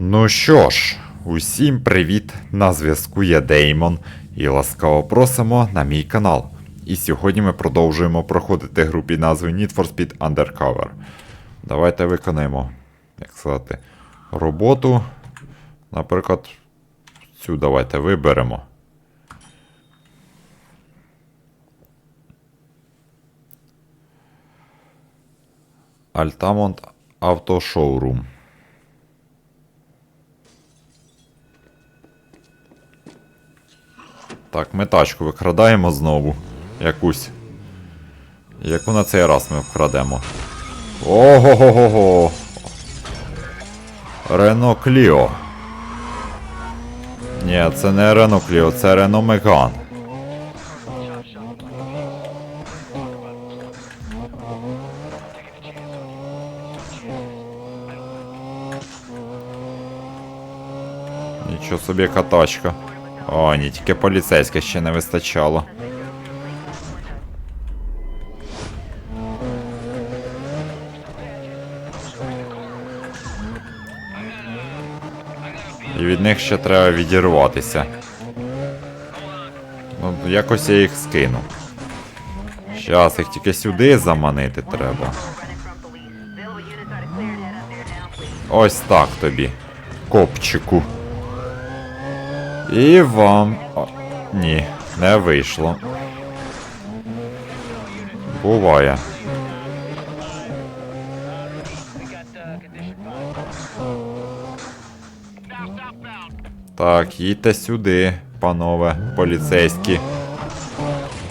Ну що ж, усім привіт! На зв'язку є Деймон і ласкаво просимо на мій канал. І сьогодні ми продовжуємо проходити гру під назвою Need for Speed Undercover. Давайте виконаємо, як сказати, роботу. Наприклад, цю давайте виберемо. Altamont Auto Showroom. Так, ми тачку викрадаємо знову. Якусь. Яку на цей раз ми вкрадемо. Ого-го-го-го. Рено Кліо. Ні, це не Рено Кліо, це Рено Меган. Нічого собі яка тачка. О, ні, тільки поліцейське ще не вистачало. І від них ще треба відірватися. Ну, якось я їх скину. Щас, їх тільки сюди заманити треба. Ось так тобі. Копчику. І вам. О, ні, не вийшло. Буває. Так, їдьте сюди, панове поліцейські.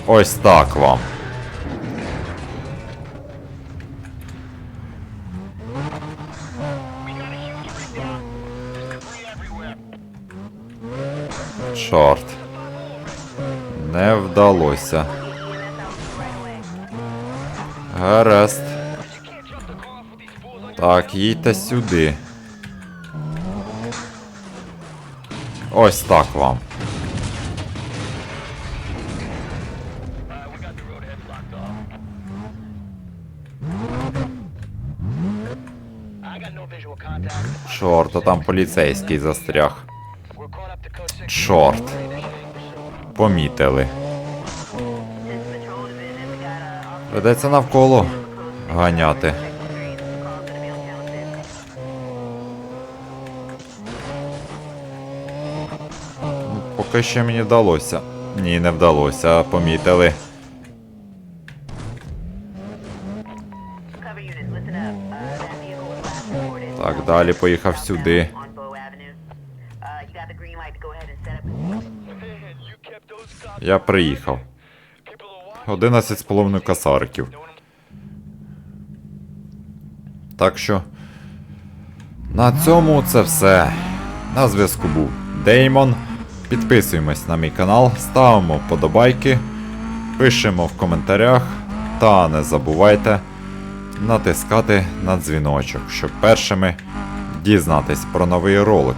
Ось так вам. Чорт. Не вдалося. Гаразд. Так, їдьте сюди. Ось так вам. Чорт, а там поліцейський застряг. Чорт. Помітили. Придеться навколо ганяти. Ну, Поки що мені вдалося. Ні, не вдалося, помітили. Так, далі поїхав сюди. Я приїхав. People 11 з половиною касариків. Так що. На цьому це все. На зв'язку був Деймон. Підписуємось на мій канал, ставимо вподобайки, пишемо в коментарях та не забувайте натискати на дзвіночок, щоб першими дізнатись про новий ролик.